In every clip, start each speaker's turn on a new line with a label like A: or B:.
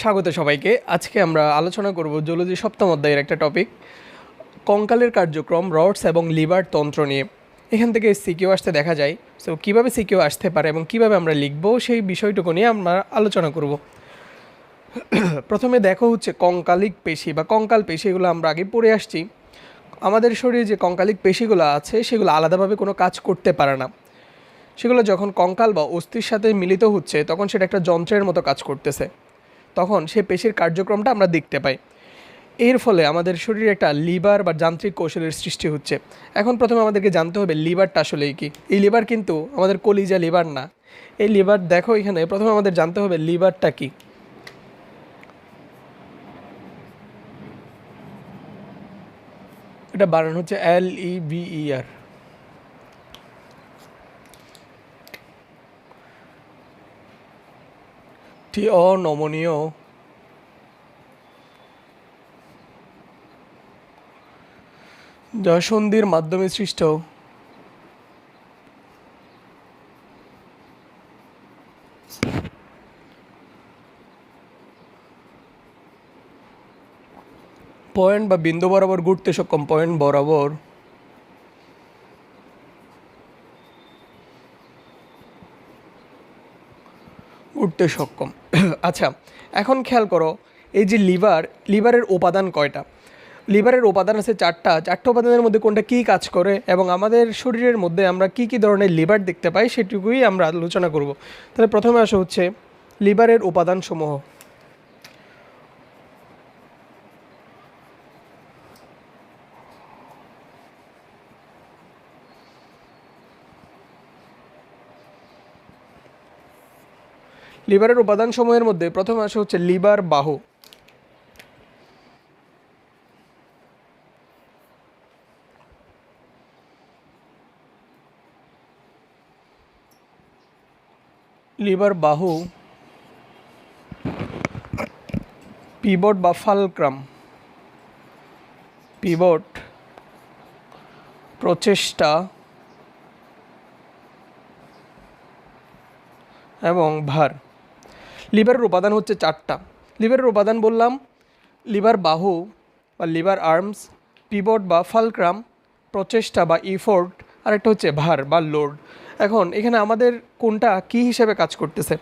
A: স্বাগত সবাইকে। আজকে আমরা আলোচনা করব জুলজি সপ্তম অধ্যায়ের একটা টপিক কঙ্কালের কার্যক্রম, রডস এবং লিভার তন্ত্র নিয়ে। এখান থেকে সিকিউ আসতে দেখা যায়। সো কীভাবে সিকিউ আসতে পারে এবং কীভাবে আমরা লিখব, সেই বিষয়টুকু নিয়ে আমরা আলোচনা করব। প্রথমে দেখো হচ্ছে কঙ্কালিক পেশি বা কঙ্কাল পেশি এগুলো আমরা আগে পড়ে আসছি। আমাদের শরীরে যে কঙ্কালিক পেশিগুলো আছে, সেগুলো আলাদাভাবে কোনো কাজ করতে পারে না। সেগুলো যখন কঙ্কাল বা অস্থির সাথে মিলিত হচ্ছে, তখন সেটা একটা যন্ত্রের মতো কাজ করতেছে। তখন সে পেশির কার্যক্রমটা আমরা দেখতে পাই। এর ফলে আমাদের শরীরে একটা লিভার বা যান্ত্রিক কৌশলের সৃষ্টি হচ্ছে। এখন প্রথমে আমাদেরকে জানতে হবে লিভারটা আসলেই কি? এই লিভার কিন্তু আমাদের কলিজা লিভার না। এই লিভার দেখো এখানে, প্রথমে আমাদের জানতে হবে লিভারটা কি। এটা বানানো হচ্ছে এল ই বি আর টি অনমনীয়। জয়সন্ধির মাধ্যমে সৃষ্ট। পয়েন্ট বা বিন্দু বরাবর ঘুরতে সক্ষম পয়েন্ট বরাবর উঠতে সক্ষম। আচ্ছা এখন খেয়াল করো, এই যে লিভার, লিভারের উপাদান কয়টা? লিভারের উপাদান আছে চারটা। চারটা উপাদানের মধ্যে কোনটা কী কাজ করে এবং আমাদের শরীরের মধ্যে আমরা কি কি ধরনের লিভার দেখতে পাই সেটুকুই আমরা আলোচনা করব। তাহলে প্রথমে আসা হচ্ছে লিভারের উপাদানসমূহ। লিভারের উপাদানসমূহের মধ্যে প্রথম আসে হচ্ছে লিভার বাহু। লিভার বাহু পিবট বা ফালক্রাম। পিবট প্রচেষ্টা এবং ভার। লিভারের উপাদান হচ্ছে চারটা। লিভারের উপাদান বললাম, লিভার বাহু বা লিভার আর্মস, পিবট বা ফালক্রাম, প্রচেষ্টা বা ইফোর্ট আর একটা হচ্ছে ভার বা লোড এখন এখানে আমাদের কোনটা কি হিসেবে কাজ করতেছে?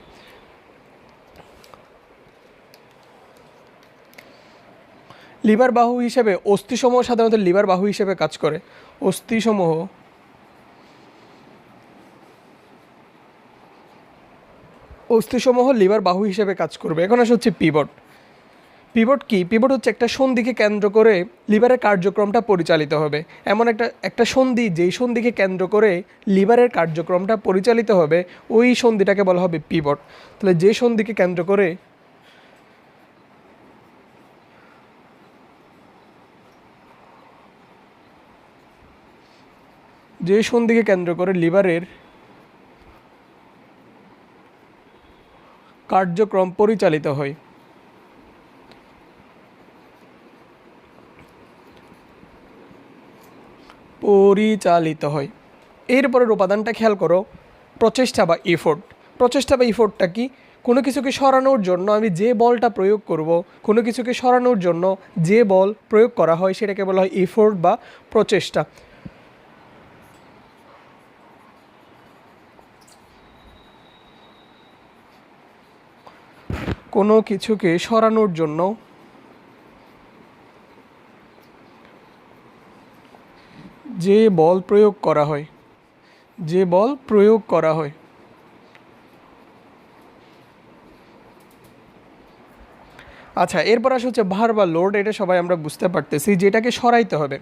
A: লিভার বাহু হিসেবে অস্থিসমূহ সাধারণত লিভার বাহু হিসেবে কাজ করে। অস্থিসমূহ অস্থিসমূহ লিভার বাহু হিসেবে কাজ করবে। এখন আসে হচ্ছে পিবট পিবট কি? পিবট হচ্ছে একটা সন্ধিকে কেন্দ্র করে লিভারের কার্যক্রমটা পরিচালিত হবে। এমন একটা একটা সন্ধি, যেই সন্ধিকে কেন্দ্র করে লিভারের কার্যক্রমটা পরিচালিত হবে, ওই সন্ধিটাকে বলা হবে পিবট তাহলে যে সন্ধিকে কেন্দ্র করে যে সন্ধিকে কেন্দ্র করে লিভারের কার্যক্রম পরিচালিত হয়। পরিচালিত হয়। এরপরের উপাদানটা খেয়াল করো, প্রচেষ্টা বা ইফোর্ট প্রচেষ্টা বা ইফোর্টটা কি? কোনো কিছুকে সরানোর জন্য আমি যে বলটা প্রয়োগ করব, কোনো কিছুকে সরানোর জন্য যে বল প্রয়োগ করা হয় সেটাকে বলা হয় ইফোর্ট বা প্রচেষ্টা। কোনো কিছুকে সরানোর জন্য যে বল প্রয়োগ করা হয়, যে বল প্রয়োগ করা হয় আচ্ছা এরপর আসে হচ্ছে ভার বা লোড, এটা সবাই আমরা বুঝতে পারতেছি, যেটাকে সরাইতে হবে।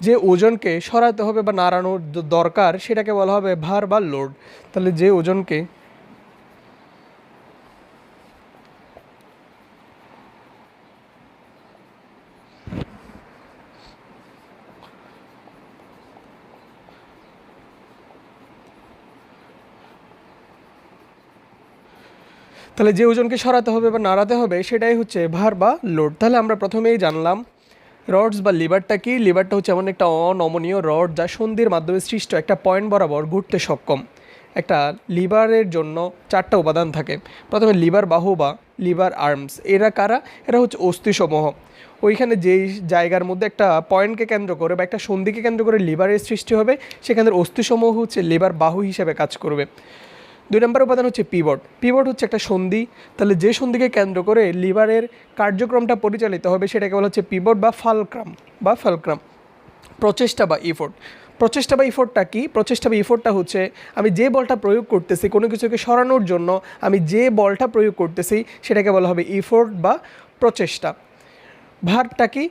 A: যে ওজনকে সরাতে হবে বা নাড়ানোর দরকার, সেটাকে বলা হবে ভার বা লোড। তাহলে যে ওজনকে তাহলে যে ওজনকে সরাতে হবে বা নাড়াতে হবে, সেটাই হচ্ছে ভার বা লোড তাহলে আমরা প্রথমেই জানলাম রডস বা লিভারটা কি? লিভারটা হচ্ছে এমন একটা অনমনীয় রড যা সন্ধির মাধ্যমে সৃষ্ট একটা পয়েন্ট বরাবর ঘুরতে সক্ষম। একটা লিভারের জন্য চারটা উপাদান থাকে। প্রথমে লিভার বাহু বা লিভার আর্মস এরা কারা? এরা হচ্ছে অস্থিসমূহ। ওইখানে যেই জায়গার মধ্যে একটা পয়েন্টকে কেন্দ্র করে বা একটা সন্ধিকে কেন্দ্র করে লিভারের সৃষ্টি হবে, সেখানের অস্থিসমূহ হচ্ছে লিভার বাহু হিসেবে কাজ করবে। দুই নম্বর উপাদান হচ্ছে পিভট। পিভট হচ্ছে একটা সন্ধি। তাহলে যে সন্ধিকে কেন্দ্র করে লিভারের কার্যক্রমটা পরিচালিত হবে সেটাকে বলা হচ্ছে পিভট বা ফালক্রাম বা ফালক্রাম। প্রচেষ্টা বা ইফোর্ট প্রচেষ্টা বা ইফোর্টটা কি? প্রচেষ্টা বা ইফোর্টটা হচ্ছে আমি যে বলটা প্রয়োগ করতেছি কোনো কিছুকে সরানোর জন্য আমি যে বলটা প্রয়োগ করতেছি সেটাকে বলা হবে ইফোর্ট বা প্রচেষ্টা। ভারটা কি?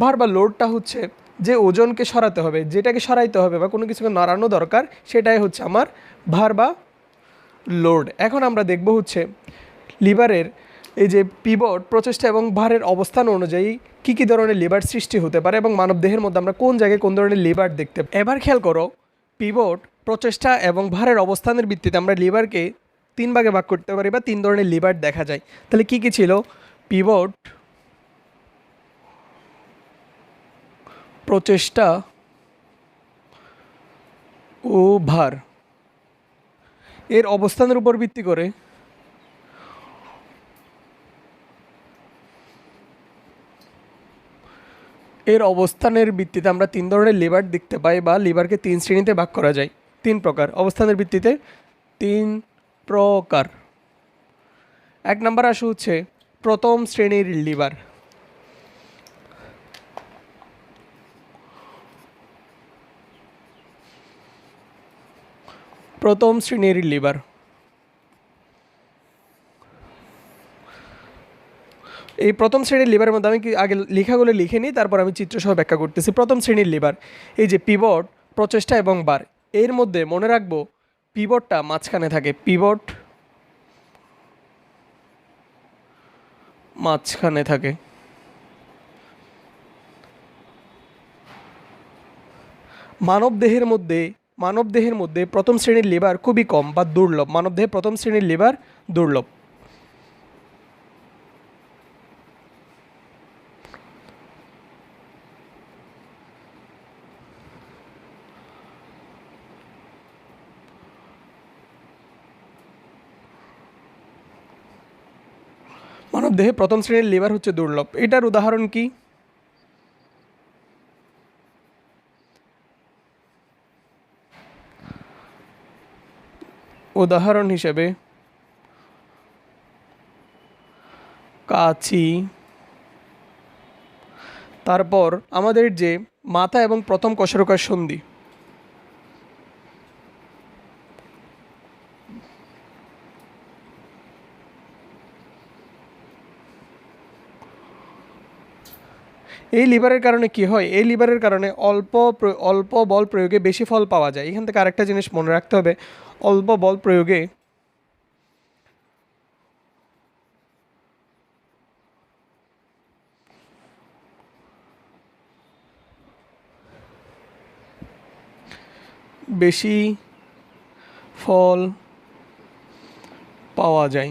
A: ভার বা লোডটা হচ্ছে যে ওজনকে সরাতে হবে, যেটাকে সরাইতে হবে বা কোনো কিছুকে নাড়ানো দরকার, সেটাই হচ্ছে আমার ভার বা লোড। এখন আমরা দেখব হচ্ছে লিভারের এই যে পিবট প্রচেষ্টা এবং ভারের অবস্থান অনুযায়ী কী কী ধরনের লিভার সৃষ্টি হতে পারে এবং মানব দেহের মধ্যে আমরা কোন জায়গায় কোন ধরনের লিভার দেখতে। এবার খেয়াল করো, পিবট প্রচেষ্টা এবং ভারের অবস্থানের ভিত্তিতে আমরা লিভারকে তিন ভাগে ভাগ করতে পারি বা তিন ধরনের লিভার দেখা যায়। তাহলে কী কী ছিল? পিবট প্রচেষ্টা ও ভার। এর অবস্থানের উপর ভিত্তি করে এর অবস্থানের ভিত্তিতে আমরা তিন ধরনের লিভার দেখতে পাই বা লিভারকে তিন শ্রেণীতে ভাগ করা যায়। তিন প্রকার। অবস্থানের ভিত্তিতে তিন প্রকার। এক নম্বর আসে হচ্ছে প্রথম শ্রেণির লিভার। প্রথম শ্রেণির লিভার এই প্রথম শ্রেণির লিভারের মধ্যে আমি কি আগে লেখাগুলো লিখে নিই, তারপর আমি চিত্রসহ ব্যাখ্যা করতেছি। প্রথম শ্রেণির লিভার এই যে পিবট প্রচেষ্টা এবং বার এর মধ্যে মনে রাখব পিবটটা মাঝখানে থাকে। পিবট মাঝখানে থাকে। মানব দেহের মধ্যে মানব দেহের মধ্যে প্রথম শ্রেণির লিভার খুবই কম বা দুর্লভ। মানবদেহে প্রথম শ্রেণির লিভার দুর্লভ। মানবদেহে প্রথম শ্রেণির লিভার হচ্ছে দুর্লভ। এটার উদাহরণ কি? উদাহরণ হিসেবে কাছি। তারপর আমাদের যে মাথা এবং প্রথম কশরকার সন্ধি। এই লিভারের কারণে কি হয়? এই লিভারের কারণে অল্প অল্প বল প্রয়োগে বেশি ফল পাওয়া যায়। এখান থেকে আরেকটা জিনিস মনে রাখতে হবে। অল্প বল প্রয়োগে বেশি ফল পাওয়া যায়।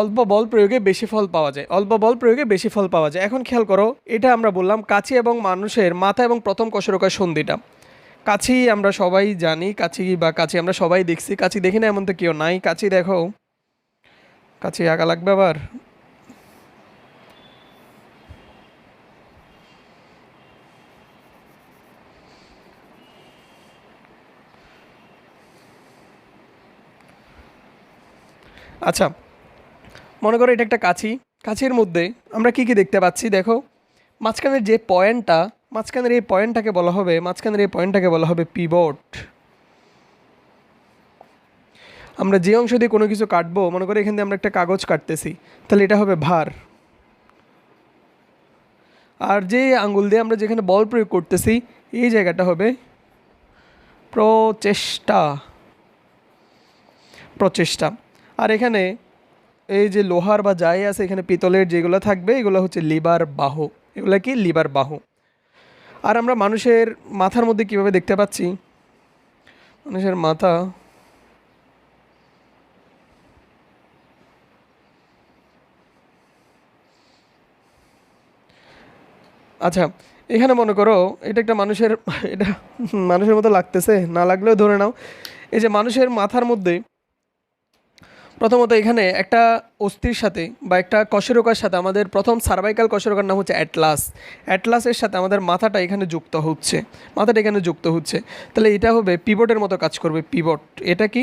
A: অল্প বল প্রয়োগে বেশি ফল পাওয়া যায়। অল্প বল প্রয়োগে বেশি ফল পাওয়া যায়। এখন খেয়াল করো, এটা আমরা বললাম কাছি এবং মানুষের মাথা এবং প্রথম কশরকার সন্ধিটা। কাছি আমরা সবাই জানি, কাছি বা কাছি আমরা সবাই দেখছি। কাছি দেখি না এমন তো কেউ নাই। কাছি দেখো। কাছি আঁকা লাগবে আবার। আচ্ছা মনে করো এটা একটা কাছি। কাছির মধ্যে আমরা কি কি দেখতে পাচ্ছি? দেখো, মাঝখানের যে পয়েন্টটা, মাঝখানের এই পয়েন্টটাকে বলা হবে, মাঝখানের এই পয়েন্টটাকে বলা হবে পিভট আমরা যে অংশ দিয়ে কোনো কিছু কাটবো, মনে করো এখান দিয়ে আমরা একটা কাগজ কাটতেছি, তাহলে এটা হবে ভার। আর যে আঙ্গুল দিয়ে আমরা যেখানে বল প্রয়োগ করতেছি, এই জায়গাটা হবে প্রচেষ্টা। প্রচেষ্টা। আর এখানে এই যে লোহার বা যাই আছে, এখানে পিতলের যেগুলো থাকবে, এগুলো হচ্ছে লিবার বাহু। এগুলো কি? লিবার বাহু। আর আমরা মানুষের মাথার মধ্যে কীভাবে দেখতে পাচ্ছি? মানুষের মাথা। আচ্ছা এখানে মনে করো, এটা একটা মানুষের, এটা মানুষের মতো লাগতেছে। না লাগলেও ধরে নাও। এই যে মানুষের মাথার মধ্যে প্রথমত এখানে একটা অস্থির সাথে বা একটা কশেরোকার সাথে আমাদের প্রথম সার্ভাইকাল কশেরোকার নাম হচ্ছে অ্যাটলাস অ্যাটলাসের সাথে আমাদের মাথাটা এখানে যুক্ত হচ্ছে। মাথাটা এখানে যুক্ত হচ্ছে। তাহলে এটা হবে পিভটের মতো কাজ করবে পিভট এটা কি?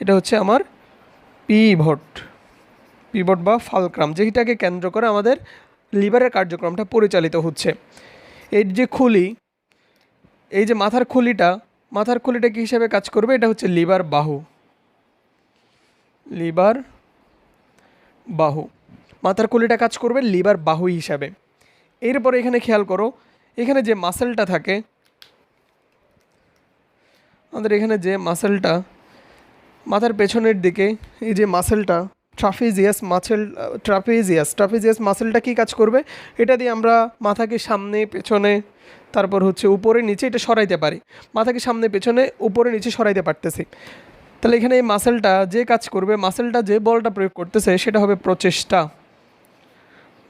A: এটা হচ্ছে আমার পিভট পিভট বা ফালক্রাম যেটাকে কেন্দ্র করে আমাদের লিভারের কার্যক্রমটা পরিচালিত হচ্ছে। এর যে খুলি, এই যে মাথার খুলিটা মাথার খুলিটা কী হিসাবে কাজ করবে? এটা হচ্ছে লিভার বাহু। লিভার বাহু। মাথার খুলিটা কাজ করবে লিভার বাহু হিসাবে। এরপরে এখানে খেয়াল করো, এখানে যে মাসেলটা থাকে, আমাদের এখানে যে মাসেলটা, মাথার পেছনের দিকে এই যে মাসেলটা, ট্রাফিজিয়াস মাসেল, ট্রাফিজিয়াস ট্রাফিজিয়াস মাসেলটা কী কাজ করবে? এটা দিয়ে আমরা মাথাকে সামনে, পেছনে, তারপর হচ্ছে উপরে, নিচে এটা সরাইতে পারি। মাথাকে সামনে, পেছনে, উপরে, নিচে সরাইতে পারতেছি। তাহলে এখানে এই মাসেলটা যে কাজ করবে মাসেলটা যে বলটা প্রয়োগ করতেছে, সেটা হবে প্রচেষ্টা।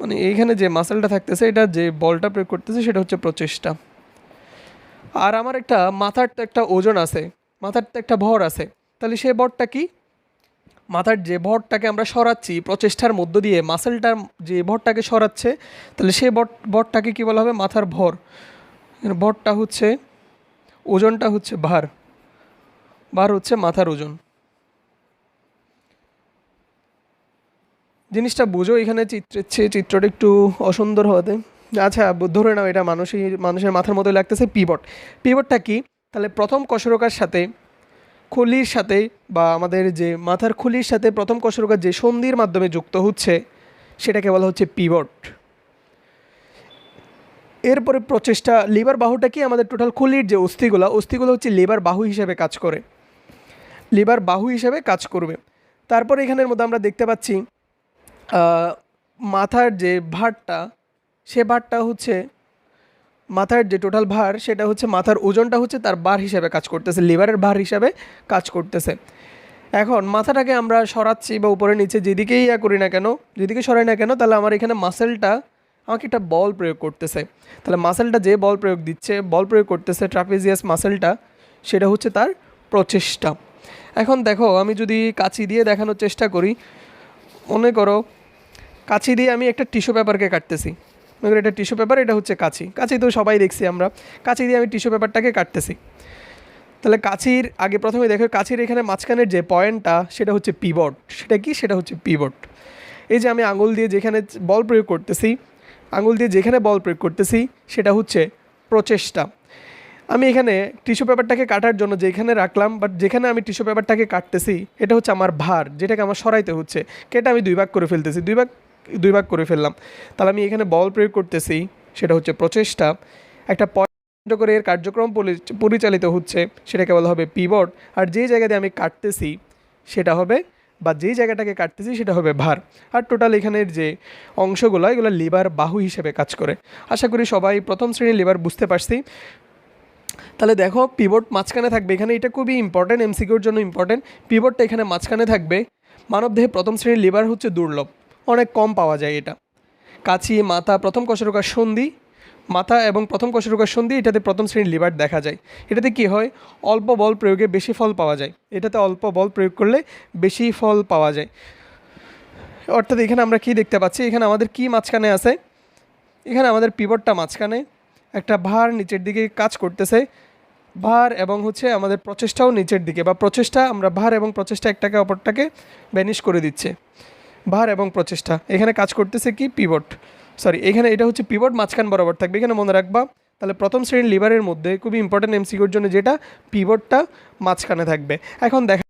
A: মানে এইখানে যে মাসেলটা থাকতেছে, এটা যে বলটা প্রয়োগ করতেছে, সেটা হচ্ছে প্রচেষ্টা। আর আমার একটা মাথার তো একটা ওজন আছে, মাথার তো একটা ভর আছে, তাহলে সেই ভরটা কি? মাথার যে ভরটাকে আমরা সরাচ্ছি, প্রচেষ্টার মধ্য দিয়ে মাসেলটার যে ভরটাকে সরাচ্ছে, তাহলে সেই ভর, ভরটাকে কী বলা হবে? মাথার ভর। ভরটা হচ্ছে, ওজনটা হচ্ছে ভার। ভার হচ্ছে মাথার ওজন। জিনিসটা বোঝো, এখানে চিত্রের চেয়ে চিত্রটা একটু অসুন্দর হতে আচ্ছা ধরে নাও এটা মানুষই মানুষের মাথার মতো লাগতেছে পিবট পিবটটা কি? তাহলে প্রথম কশরকার সাথে খুলির সাথে বা আমাদের যে মাথার খুলির সাথে প্রথম কশরকার যে সন্ধির মাধ্যমে যুক্ত হচ্ছে, সেটাকে বলা হচ্ছে পিবট এরপরে প্রচেষ্টা লিভার বাহুটা কি? আমাদের টোটাল খুলির যে অস্থিগুলো অস্থিগুলো হচ্ছে লিভার বাহু হিসেবে কাজ করে। লিভার বাহু হিসেবে কাজ করবে। তারপর এখানের মধ্যে আমরা দেখতে পাচ্ছি মাথার যে ভারটা, সে ভারটা হচ্ছে, মাথার যে টোটাল ভার, সেটা হচ্ছে মাথার ওজনটা হচ্ছে তার বার হিসাবে কাজ করতেছে লিভারের ভার হিসাবে কাজ করতেছে। এখন মাথাটাকে আমরা সরাচ্ছি বা উপরে নিচে যেদিকেই ইয়া করি না কেন, যেদিকে সরাই না কেন, তাহলে আমার এখানে মাসেলটা আমাকে একটা বল প্রয়োগ করতেছে। তাহলে মাসেলটা যে বল প্রয়োগ দিচ্ছে বল প্রয়োগ করতেছে ট্রাপিজিয়াস মাসেলটা সেটা হচ্ছে তার প্রচেষ্টা। এখন দেখো, আমি যদি কাঁচি দিয়ে দেখানোর চেষ্টা করি, মনে করো, কাঁচি দিয়ে আমি একটা টিস্যু পেপারকে কাটতেছি। মনে করো, এটা টিস্যু পেপার এটা হচ্ছে কাঁচি। কাঁচি তো সবাই দেখছি আমরা। কাঁচি দিয়ে আমি টিস্যু পেপারটাকে কাটতেছি। তাহলে কাঁচির, আগে প্রথমে দেখো, কাঁচির এখানে মাঝখানের যে পয়েন্টটা, সেটা হচ্ছে পিবট সেটা কি? সেটা হচ্ছে পিবট এই যে আমি আঙুল দিয়ে যেখানে বল প্রয়োগ করতেছি, আঙুল দিয়ে যেখানে বল প্রয়োগ করতেছি, সেটা হচ্ছে প্রচেষ্টা। আমি এখানে টিস্যু পেপারটাকে কাটার জন্য যেখানে রাখলাম বাট যেখানে আমি টিস্যু পেপারটাকে কাটতেছি, এটা হচ্ছে আমার ভার, যেটাকে আমার সরাইতে হচ্ছে। কেটে আমি দুই ভাগ করে ফেলতেছি, দুই ভাগ দুই ভাগ করে ফেললাম। তাহলে আমি এখানে বল প্রয়োগ করতেছি, সেটা হচ্ছে প্রচেষ্টা। একটা পয়েন্ট করে এর কার্যক্রম পরি- পরিচালিত হচ্ছে, সেটাকে বলা হবে পিবট আর যেই জায়গা দিয়ে আমি কাটতেছি, সেটা হবে, বা যেই জায়গাটাকে কাটতেছি, সেটা হবে ভার। আর টোটাল এখানের যে অংশগুলো, এগুলো লিভার বাহু হিসেবে কাজ করে। আশা করি সবাই প্রথম শ্রেণির লিভার বুঝতে পারছি। তাহলে দেখো পিভট মাঝখানে থাকবে। এখানে এটা খুবই ইম্পর্টেন্ট এমসিকিউর জন্য ইম্পর্টেন্ট পিভটটা এখানে মাঝখানে থাকবে। মানবদেহে প্রথম শ্রেণির লিভার হচ্ছে দুর্লভ। অনেক কম পাওয়া যায় এটা। কাছি মাথা, প্রথম কশরকার সন্ধি, মাথা এবং প্রথম কশরকার সন্ধি, এটাতে প্রথম শ্রেণির লিভার দেখা যায়। এটাতে কি হয়? অল্প বল প্রয়োগে বেশি ফল পাওয়া যায়। এটাতে অল্প বল প্রয়োগ করলে বেশি ফল পাওয়া যায়। অর্থাৎ এখানে আমরা কি দেখতে পাচ্ছি? এখানে আমাদের কি মাঝখানে আছে? এখানে আমাদের পিভটটা মাঝখানে। একটা ভার নিচের দিকে কাজ করতেছে। ভার এবং হচ্ছে আমাদের প্রচেষ্টাও নিচের দিকে বা প্রচেষ্টা আমরা ভার এবং প্রচেষ্টা একটাকে অপরটাকে ব্যানিশ করে দিচ্ছে। ভার এবং প্রচেষ্টা। এখানে কাজ করতেছে কি? পিভট সরি এখানে এটা হচ্ছে পিভট মাঝখান বরাবর থাকবে। এখানে মনে রাখবা, তাহলে প্রথম শ্রেণির লিভারের মধ্যে খুবই ইম্পর্টেন্ট এমসিকিউর জন্য যেটা পিভটটা মাঝখানে থাকবে। এখন দেখা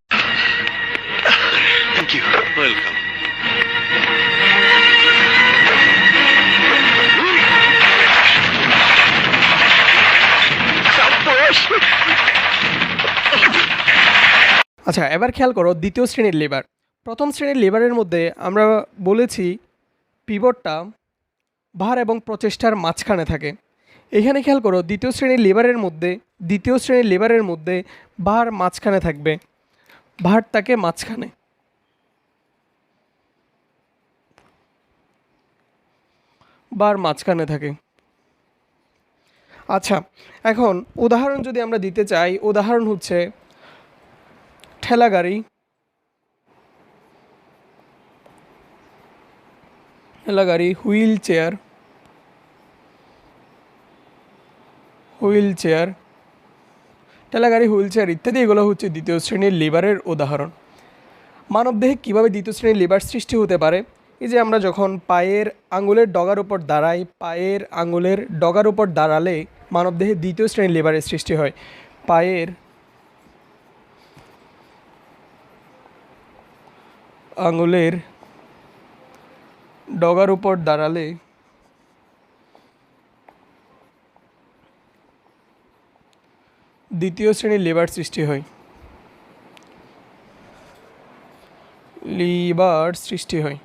A: আচ্ছা এবার খেয়াল করো দ্বিতীয় শ্রেণির লিভার প্রথম শ্রেণির লিভারের মধ্যে আমরা বলেছি পিভটটা ভার এবং প্রচেষ্টার মাঝখানে থাকে। এখানে খেয়াল করো দ্বিতীয় শ্রেণির লিভারের মধ্যে, দ্বিতীয় শ্রেণির লিভারের মধ্যে ভার মাঝখানে থাকবে। ভার থাকে মাঝখানে। বার মাঝখানে থাকে। আচ্ছা এখন উদাহরণ যদি আমরা দিতে চাই, উদাহরণ হচ্ছে ঠেলা গাড়ি। ঠেলা গাড়ি, হুইল চেয়ার। হুইল চেয়ার, ঠেলা গাড়ি, হুইল চেয়ার ইত্যাদি এগুলো হচ্ছে দ্বিতীয় শ্রেণির লিভারের উদাহরণ। মানবদেহে কীভাবে দ্বিতীয় শ্রেণির লিভার সৃষ্টি হতে পারে? এই যে আমরা যখন পায়ের আঙুলের ডগার উপর দাঁড়াই, পায়ের আঙুলের ডগার উপর দাঁড়ালে মানবদেহে দ্বিতীয় শ্রেণির লিভারের সৃষ্টি হয়। পায়ের আঙুলের ডগার উপর দাঁড়ালে দ্বিতীয় শ্রেণির লিভার সৃষ্টি হয়। লিভার সৃষ্টি হয়।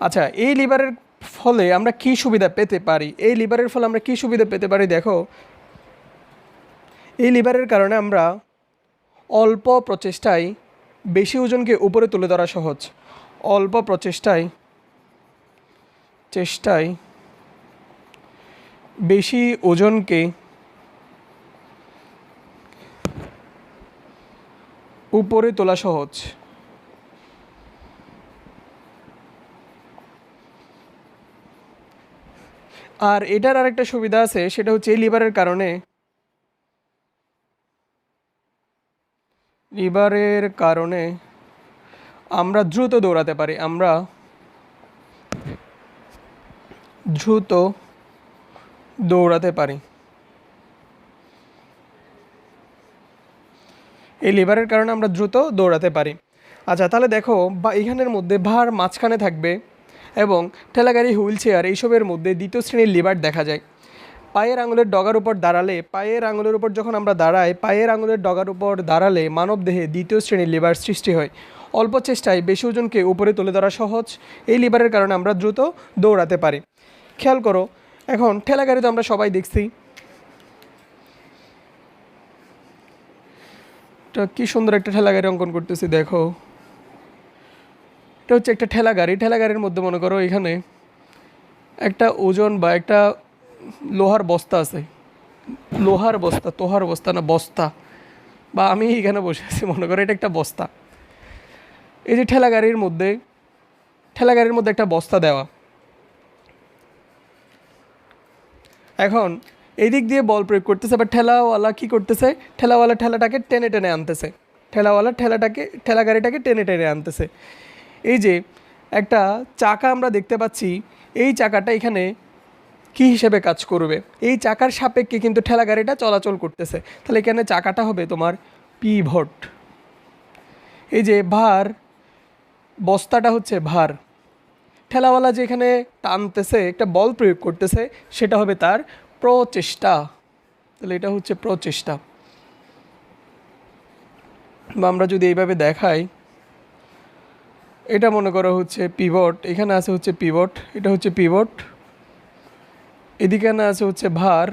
A: আচ্ছা এই লিভারের ফলে আমরা কি সুবিধা পেতে পারি? এই লিভারের ফলে আমরা কি সুবিধা পেতে পারি? দেখো, এই লিভারের কারণে আমরা অল্প প্রচেষ্টায় বেশি ওজনকে উপরে তুলে ধরা সহজ। অল্প প্রচেষ্টায়, চেষ্টায় বেশি ওজনকে উপরে তোলা সহজ। আর এটার আরেকটা সুবিধা আছে, সেটা হচ্ছে এই লিভারের কারণে লিভারের কারণে আমরা দ্রুত দৌড়াতে পারি। আমরা দ্রুত দৌড়াতে পারি। এই লিভারের কারণে আমরা দ্রুত দৌড়াতে পারি। আচ্ছা তাহলে দেখো, বা এখানের মধ্যে ভার মাঝখানে থাকবে এবং ঠেলাগাড়ি, হুইল চেয়ার এইসবের মধ্যে দ্বিতীয় শ্রেণির লিভার দেখা যায়। পায়ের আঙুলের ডগার উপর দাঁড়ালে, পায়ের আঙুলের উপর যখন আমরা দাঁড়াই, পায়ের আঙুলের ডগার উপর দাঁড়ালে মানব দেহে দ্বিতীয় শ্রেণির লিভার সৃষ্টি হয়। অল্প চেষ্টায় বেশি ওজনকে উপরে তুলে ধরা সহজ। এই লিভারের কারণে আমরা দ্রুত দৌড়াতে পারি। খেয়াল করো, এখন ঠেলাগাড়ি তো আমরা সবাই দেখছি। কি সুন্দর একটা ঠেলা গাড়ি অঙ্কন করতেছি, দেখো। এটা হচ্ছে একটা ঠেলা গাড়ি ঠেলা গাড়ির মধ্যে মনে করো এখানে একটা ওজন বা একটা লোহার বস্তা আছে। লোহার বস্তা, তোহার বস্তা না বস্তা। বা আমি এখানে বসে আছি, মনে করো এটা একটা বস্তা। এই যে ঠেলা গাড়ির মধ্যে, ঠেলা গাড়ির মধ্যে একটা বস্তা দেওয়া। এখন এই দিক দিয়ে বল প্রয়োগ করতেছে বা ঠেলাওয়ালা কী করতেছে? ঠেলাওয়ালা ঠেলাটাকে টেনে টেনে আনতেছে। ঠেলাওয়ালা ঠেলাটাকে, ঠেলা গাড়িটাকে টেনে টেনে আনতেছে। এই যে একটা চাকা আমরা দেখতে পাচ্ছি, এই চাকাটা এখানে কি হিসেবে কাজ করবে? এই চাকার সাপেক্ষে কিন্তু ঠেলা গাড়িটা চলাচল করতেছে। তাহলে এখানে চাকাটা হবে তোমার পি পিভট। এই যে ভার, বস্তাটা হচ্ছে ভার। ঠেলাওয়ালা যে এখানে টানতেছে, একটা বল প্রয়োগ করতেছে, সেটা হবে তার প্রচেষ্টা। তাহলে এটা হচ্ছে প্রচেষ্টা। বা আমরা যদি এইভাবে দেখাই, এটা মনে করো হচ্ছে পিভট, এখানে আছে হচ্ছে পিভট, এটা হচ্ছে পিভট। এদিকে না আছে হচ্ছে ভার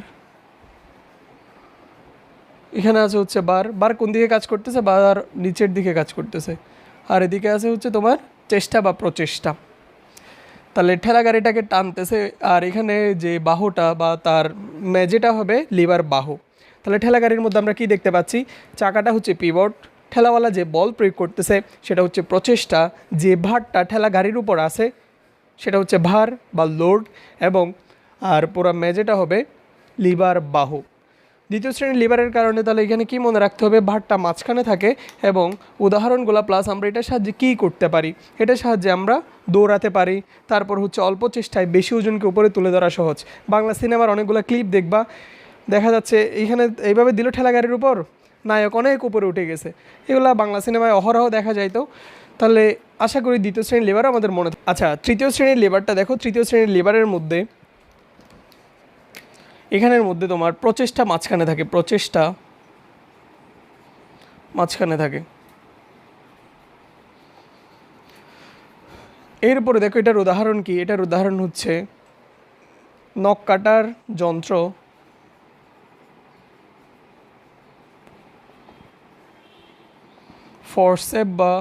A: এখানে আছে হচ্ছে বার। বার কোন দিকে কাজ করতেছে? বার নিচের দিকে কাজ করতেছে। আর এদিকে আছে হচ্ছে তোমার চেষ্টা বা প্রচেষ্টা। তাহলে ঠেলা গাড়িটাকে টানতেছে আর এখানে যে বাহুটা বা তার মেজেটা হবে লিভার বাহু। তাহলে ঠেলা গাড়ির মধ্যে আমরা কি দেখতে পাচ্ছি? চাকাটা হচ্ছে পিভট ঠেলাওয়ালা যে বল প্রয়োগ করতেছে, সেটা হচ্ছে প্রচেষ্টা। যে ভারটা ঠেলা গাড়ির উপর আছে, সেটা হচ্ছে ভার বা লোড এবং আর পুরো মেজেটা হবে লিভার বাহু। দ্বিতীয় শ্রেণির লিভারের কারণে তাহলে এখানে কি মনে রাখতে হবে? ভারটা মাঝখানে থাকে এবং উদাহরণগুলো প্লাস আমরা এটার সাহায্যে কী করতে পারি? এটার সাহায্যে আমরা দৌড়াতে পারি। তারপর হচ্ছে অল্প চেষ্টায় বেশি ওজনকে উপরে তুলে ধরা সহজ। বাংলা সিনেমার অনেকগুলো ক্লিপ দেখবা, দেখা যাচ্ছে এইখানে এইভাবে দিল ঠেলাগাড়ির উপর নায়ক অনেক উপরে উঠে গেছে। এগুলো বাংলা সিনেমায় অহরহ দেখা যায় তো। তাহলে আশা করি দ্বিতীয় শ্রেণির লেবার আমাদের মনে আচ্ছা তৃতীয় শ্রেণির লেবারটা দেখো। তৃতীয় শ্রেণির লেবারের মধ্যে এখানের মধ্যে তোমার প্রচেষ্টা মাঝখানে থাকে, প্রচেষ্টা মাঝখানে থাকে। এরপরে দেখো এটার উদাহরণ কি? এটার উদাহরণ হচ্ছে নখ কাটার যন্ত্র। ফরসেপ বা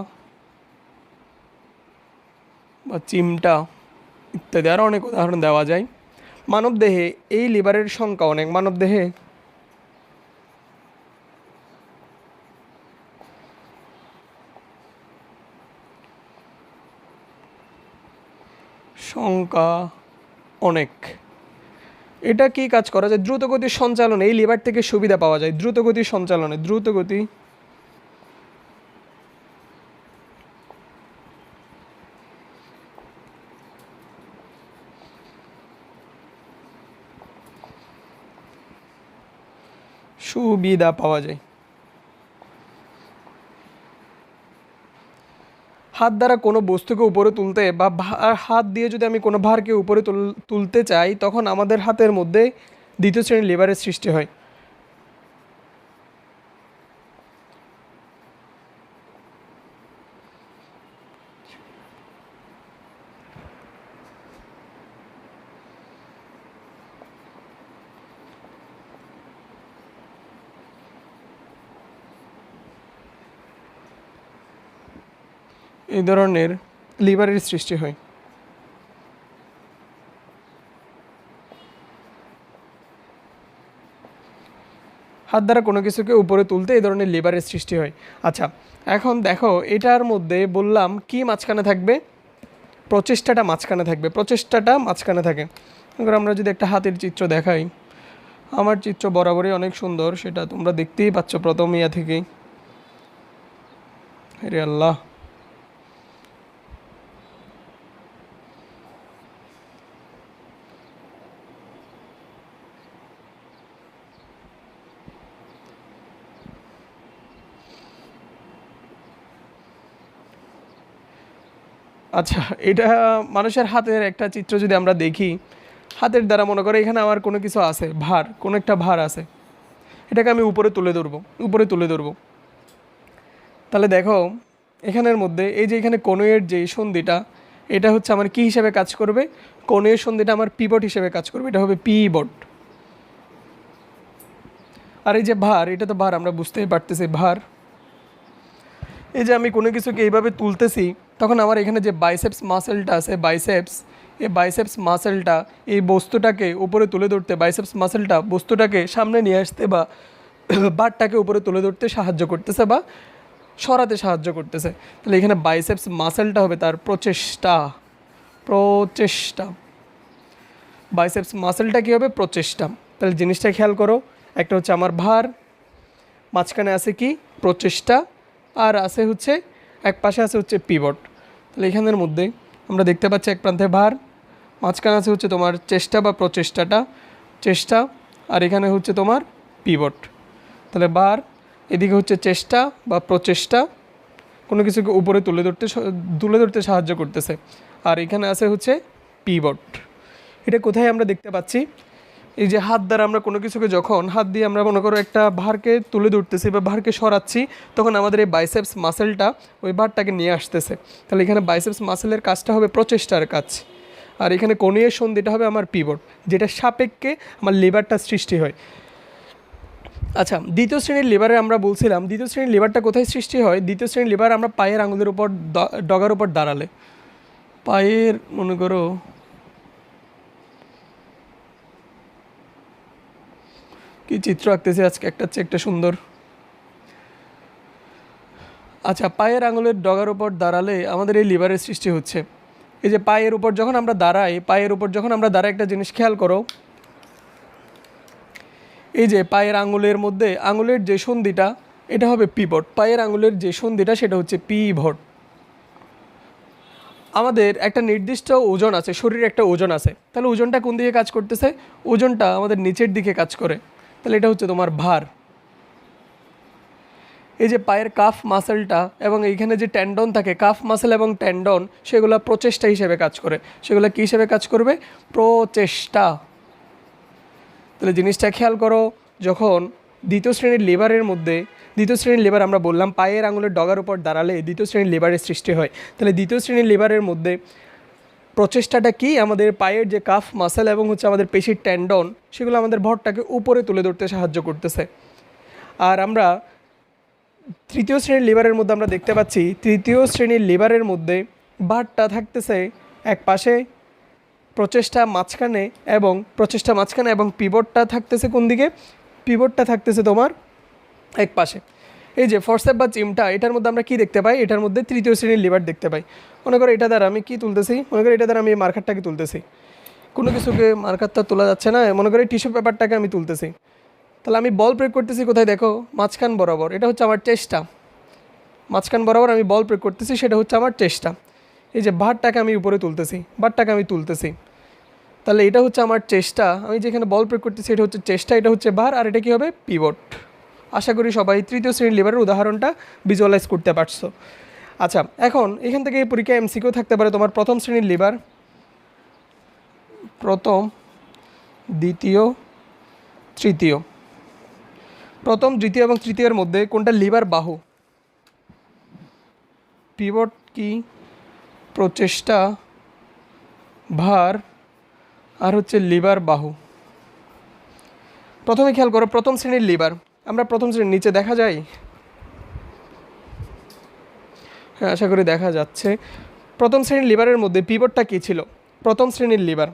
A: বা চিমটা ইত্যাদি। আরও অনেক উদাহরণ দেওয়া যায়। মানবদেহে এই লিভারের সংখ্যা অনেক। মানবদেহে সংখ্যা অনেক। এটা কি কাজ করা? যায় দ্রুতগতির সঞ্চালনে এই লিভার থেকে সুবিধা পাওয়া যায়। দ্রুতগতির সঞ্চালনে, দ্রুতগতি সুবিধা পাওয়া যায়। হাত দ্বারা কোনো বস্তুকে উপরে তুলতে বা হাত দিয়ে যদি আমি কোনো ভারকে উপরে তুলতে চাই, তখন আমাদের হাতের মধ্যে দ্বিতীয় শ্রেণির লেবারের সৃষ্টি হয়। এই ধরনের লিভারের সৃষ্টি হয়। হাত দ্বারা কোনো কিছুকে উপরে তুলতে এই ধরনের লিভারের সৃষ্টি হয়। আচ্ছা এখন দেখো, এটার মধ্যে বললাম কি মাঝখানে থাকবে? প্রচেষ্টাটা মাঝখানে থাকবে, প্রচেষ্টাটা মাঝখানে থাকে। এবার আমরা যদি একটা হাতের চিত্র দেখাই, আমার চিত্র বরাবরই অনেক সুন্দর, সেটা তোমরা দেখতেই পাচ্ছ প্রথম ইয়া থেকেই রে আল্লাহ! আচ্ছা এটা মানুষের হাতের একটা চিত্র যদি আমরা দেখি, হাতের দ্বারা মনে করে এখানে আমার কোনো কিছু আছে, ভার, কোনো একটা ভার আছে। এটাকে আমি উপরে তুলে ধরবো, উপরে তুলে ধরবো। তাহলে দেখো, এখানের মধ্যে এই যে এখানে কনুয়ের যে সন্ধিটা, এটা হচ্ছে আমার কি হিসাবে কাজ করবে? কনুয়ের সন্ধিটা আমার পিবট হিসেবে কাজ করবে, এটা হবে পিবট আর এই যে ভার, এটা তো ভার, আমরা বুঝতেই পারতেছি, ভার। এই যে আমি কোনো কিছুকে এইভাবে তুলতেছি তখন আমার এখানে যে বাইসেপস মাসেলটা আছে বাইসেপস এই বাইসেপস মাসেলটা এই বস্তুটাকে উপরে তুলে ধরতে বাইসেপস মাসেলটা বস্তুটাকে সামনে নিয়ে আসতে বা বারটাকে উপরে তুলে ধরতে সাহায্য করতেছে বা সরাতে সাহায্য করতেছে। তাহলে এখানে বাইসেপস মাসেলটা হবে তার প্রচেষ্টা প্রচেষ্টা। বাইসেপস মাসেলটা কী হবে? প্রচেষ্টা। তাহলে জিনিসটা খেয়াল করো, একটা হচ্ছে আমার ভার, মাঝখানে আছে কি? প্রচেষ্টা, আর আছে হচ্ছে এক পাশে আছে হচ্ছে পিবট তাহলে এখানের মধ্যে আমরা দেখতে পাচ্ছি এক প্রান্তে ভার, মাঝখানে আছে হচ্ছে তোমার চেষ্টা বা প্রচেষ্টাটা, চেষ্টা, আর এখানে হচ্ছে তোমার পিবট তাহলে বার এদিকে হচ্ছে চেষ্টা বা প্রচেষ্টা, কোনো কিছুকে উপরে তুলে ধরতে তুলে ধরতে সাহায্য করতেছে। আর এখানে আছে হচ্ছে পিবট এটা কোথায় আমরা দেখতে পাচ্ছি? এই যে হাত দ্বারা আমরা কোনো কিছুকে যখন হাত দিয়ে আমরা মনে করো একটা ভারকে তুলে ধরতেছি বা ভারকে সরাচ্ছি, তখন আমাদের এই বাইসেপস মাসেলটা ওই ভারটাকে নিয়ে আসতেছে। তাহলে এখানে বাইসেপস মাসেলের কাজটা হবে প্রচেষ্টার কাজ। আর এখানে কনিয়ের সন্ধিটা হবে আমার পিবট যেটা সাপেক্ষে আমার লিভারটা সৃষ্টি হয়। আচ্ছা দ্বিতীয় শ্রেণির লিভারে আমরা বলছিলাম, দ্বিতীয় শ্রেণির লিভারটা কোথায় সৃষ্টি হয়? দ্বিতীয় শ্রেণির লিভার আমরা পায়ের আঙুলের উপর ডগার উপর দাঁড়ালে। পায়ের, মনে করো কি চিত্র আঁকতেছে? আজকে একটা হচ্ছে একটা সুন্দর। আচ্ছা পায়ের আঙুলের ডগার উপর দাঁড়ালে আমাদের এই লিভারের সৃষ্টি হচ্ছে। এই যে পায়ের উপর যখন আমরা দাঁড়াই, পায়ের উপর যখন আমরা দাঁড়াই, একটা জিনিস খেয়াল করো। এই যে পায়ের আঙুলের মধ্যে, আঙুলের যে সন্ধিটা, এটা হবে পিভট। পায়ের আঙুলের যে সন্ধিটা, সেটা হচ্ছে পিভট। আমাদের একটা নির্দিষ্ট ওজন আছে, শরীরে একটা ওজন আছে। তাহলে ওজনটা কোন দিকে কাজ করতেছে? ওজনটা আমাদের নিচের দিকে কাজ করে। তাহলে এটা হচ্ছে তোমার ভার। এই যে পায়ের কাফ মাসেলটা এবং এইখানে যে ট্যান্ডন থাকে, কাফ মাসেল এবং ট্যান্ডন সেগুলো প্রচেষ্টা হিসেবে কাজ করে। সেগুলো কী হিসেবে কাজ করবে? প্রচেষ্টা। তাহলে জিনিসটা খেয়াল করো, যখন দ্বিতীয় শ্রেণির লিভারের মধ্যে, দ্বিতীয় শ্রেণির লিভার আমরা বললাম, পায়ের আঙুলের ডগার উপর দাঁড়ালে দ্বিতীয় শ্রেণির লিভারের সৃষ্টি হয়। তাহলে দ্বিতীয় শ্রেণির লিভারের মধ্যে প্রচেষ্টাটা কি? আমাদের পায়ের যে কাফ মাসেল এবং হচ্ছে আমাদের পেশির ট্যান্ডন সেগুলো আমাদের ভরটাকে উপরে তুলে ধরতে সাহায্য করতেছে। আর আমরা তৃতীয় শ্রেণির লিভারের মধ্যে আমরা দেখতে পাচ্ছি, তৃতীয় শ্রেণির লিভারের মধ্যে ভারটা থাকতেছে এক পাশে, প্রচেষ্টা মাঝখানে এবং প্রচেষ্টা মাঝখানে এবং পিভটটা থাকতেছে কোন দিকে? পিভটটা থাকতেছে তোমার এক পাশে। এই যে ফরসেপ বা চিমটা, এটার মধ্যে আমরা কি দেখতে পাই? এটার মধ্যে তৃতীয় শ্রেণির লিভার দেখতে পাই। মনে করো এটা দ্বারা আমি কি তুলতেছি? মনে করো এটা দ্বারা আমি মার্কারটাকে তুলতেছি। কোনো কিছুকে মার্কারটা তোলা যাচ্ছে না, মনে করি টিস্যু পেপারটাকে আমি তুলতেছি। তাহলে আমি বল প্রয়োগ করতেছি কোথায়? দেখো, মাঝখান বরাবর। এটা হচ্ছে আমার চেষ্টা। মাঝখান বরাবর আমি বল প্রয়োগ করতেছি, সেটা হচ্ছে আমার চেষ্টা। এই যে ভারটাকে আমি উপরে তুলতেছি, ভারটাকে আমি তুলতেছি। তাহলে এটা হচ্ছে আমার চেষ্টা। আমি যেখানে বল প্রয়োগ করতেছি, এটা হচ্ছে চেষ্টা, এটা হচ্ছে ভার, আর এটা কী হবে? পিভট। আশা করি সবাই তৃতীয় শ্রেণির লিভারের উদাহরণটা ভিজুয়ালাইজ করতে পারছ। আচ্ছা এখন এখান থেকে এই পরীক্ষা এমসিকিউ থাকতে পারে তোমার প্রথম শ্রেণির লিভার। প্রথম, দ্বিতীয়, তৃতীয়। প্রথম, দ্বিতীয় এবং তৃতীয়ের মধ্যে কোনটা লিভার বাহু? পিভট কি? প্রচেষ্টা, ভার, আর হচ্ছে লিভার বাহু। প্রথমে খেয়াল করো, প্রথম শ্রেণির লিভার। আমরা প্রথম শ্রেণির নিচে দেখা যায়? হ্যাঁ আশা করি দেখা যাচ্ছে। প্রথম শ্রেণির লিভারের মধ্যে পিভটটা কী ছিল? প্রথম শ্রেণির লিভার।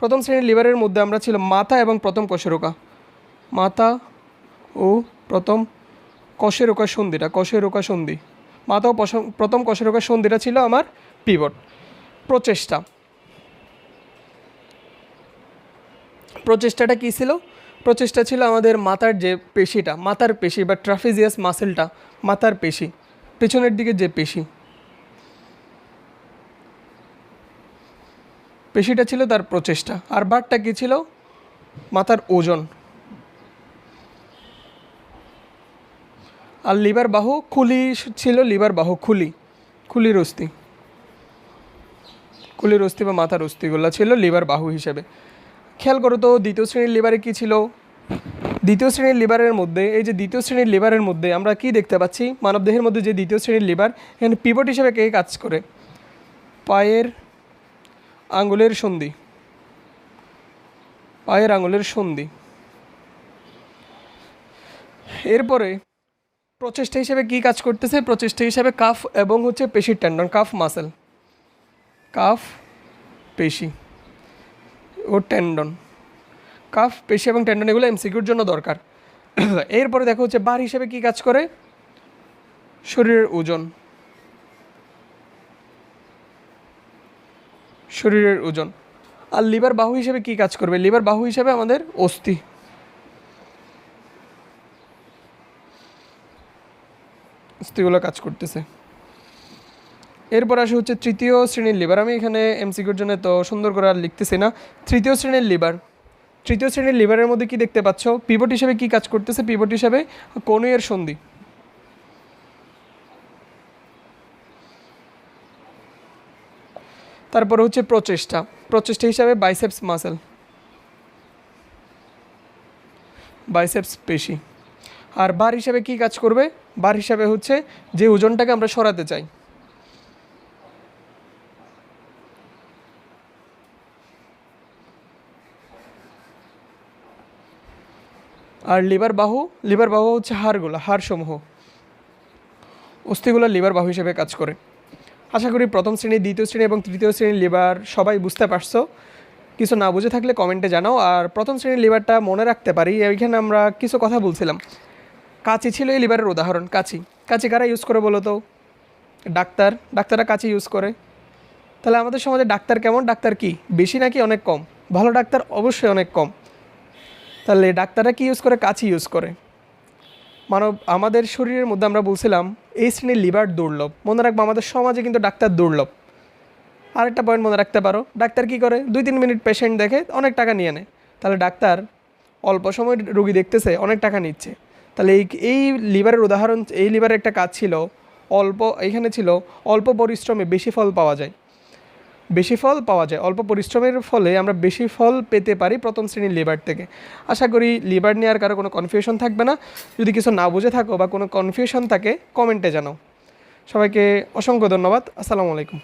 A: প্রথম শ্রেণির লিভারের মধ্যে আমরা ছিল মাথা এবং প্রথম কশেরোকা মাথা ও প্রথম কশেরোকা সন্ধিটা কশেরোকা সন্ধি। মাথা ও প্রথম কশেরোকা সন্ধিটা ছিল আমার পিভট। প্রচেষ্টা। প্রচেষ্টাটা কী ছিল? প্রচেষ্টা ছিল আমাদের মাথার যে পেশিটা, মাথার পেশি বা ট্রাফিজিয়াস মাসেলটা মাথার পেশি, পেছনের দিকে যে পেশি। পেশিটা ছিল তার প্রচেষ্টা, আর বারটা কী ছিল? মাথার ওজন। আর লিভার বাহু খুলি ছিল, লিভার বাহু খুলি, খুলির অস্থি। খুলির অস্থি বা মাথার অস্থিগুলো ছিল লিভার বাহু হিসেবে। খেয়াল করো তো, দ্বিতীয় শ্রেণির লিভারে কী ছিল? দ্বিতীয় শ্রেণির লিভারের মধ্যে, এই যে দ্বিতীয় শ্রেণির লিভারের মধ্যে আমরা কি দেখতে পাচ্ছি? মানবদেহের মধ্যে যে দ্বিতীয় শ্রেণির লিভার এখানে পিভট হিসেবে কে কাজ করে? পায়ের আঙ্গুলের সন্ধি। পায়ের আঙ্গুলের সন্ধি। এরপরে প্রচেষ্টা হিসেবে কি কাজ করতেছে? প্রচেষ্টা হিসেবে কাফ এবং হচ্ছে পেশির ট্যান্ডন কাফ মাসেল কাফ পেশি। ও টেন্ডন কাফ, পেশি এবং টেন্ডন এগুলো এমসিকিউর জন্য দরকার। এরপরে দেখো হচ্ছে বার হিসেবে কি কাজ করে? শরীরের ওজন। শরীরের ওজন। আর লিভার বাহু হিসেবে কি কাজ করবে? লিভার বাহু হিসেবে আমাদের অস্থি। অস্থিগুলো কাজ করতেছে। এরপর আসে হচ্ছে তৃতীয় শ্রেণির লিভার আমি এখানে এমসিকিউর জন্য তো সুন্দর করে আর লিখতেছি না। তৃতীয় শ্রেণির লিভার তৃতীয় শ্রেণির লিভারের মধ্যে কি দেখতে পাচ্ছ? পিভট হিসেবে কি কাজ করতেছে? পিভট হিসেবে কনুয়ের সন্ধি। তারপর হচ্ছে প্রচেষ্টা। প্রচেষ্টা হিসাবে বাইসেপস মাসেল বাইসেপস পেশি। আর বার হিসাবে কি কাজ করবে? বার হিসাবে হচ্ছে যে ওজনটাকে আমরা সরাতে চাই। আর লিভার বাহু লিভার বাহু হচ্ছে হাড়গুলো, হাড়সমূহ। অস্থিগুলো লিভার বাহু হিসেবে কাজ করে। আশা করি প্রথম শ্রেণি, দ্বিতীয় শ্রেণি এবং তৃতীয় শ্রেণির লিভার সবাই বুঝতে পারছ। কিছু না বুঝে থাকলে কমেন্টে জানাও। আর প্রথম শ্রেণির লিভারটা মনে রাখতে পারি, এইখানে আমরা কিছু কথা বলছিলাম। কাঁচি ছিল এই লিভারের উদাহরণ, কাঁচি। কাঁচি কারা ইউজ করে বলো তো? ডাক্তার, ডাক্তাররা কাঁচি ইউজ করে। তাহলে আমাদের সমাজে ডাক্তার কেমন? ডাক্তার কি? বেশি নাকি অনেক কম? ভালো ডাক্তার অবশ্যই অনেক কম। তাহলে ডাক্তাররা কি ইউজ করে? কাঁচি ইউজ করে। মানব, আমাদের শরীরের মধ্যে আমরা বলছিলাম, এই শ্রেণির লিভার দুর্লভ। মনে রাখব, আমাদের সমাজে কিন্তু ডাক্তার দুর্লভ। আরেকটা পয়েন্ট মনে রাখতে পারো, ডাক্তার কি করে? দুই তিন মিনিট পেশেন্ট দেখে অনেক টাকা নিয়ে নেয়। তাহলে ডাক্তার অল্প সময় রুগী দেখতেছে, অনেক টাকা নিচ্ছে। তাহলে এই এই লিভারের উদাহরণ, এই লিভারের একটা কাজ ছিল, অল্প, এখানে ছিল, অল্প পরিশ্রমে বেশি ফল পাওয়া যায়। বেশি ফল পাওয়া যায়। অল্প পরিশ্রমের ফলে আমরা বেশি ফল পেতে পারি প্রথম শ্রেণির লিভার থেকে। আশা করি লিভার নিয়ে আর কারও কোনো কনফিউশন থাকবে না। যদি কিছু না বুঝে থাকো বা কোনো কনফিউশন থাকে কমেন্টে জানাও। সবাইকে অসংখ্য ধন্যবাদ। আসসালামু আলাইকুম।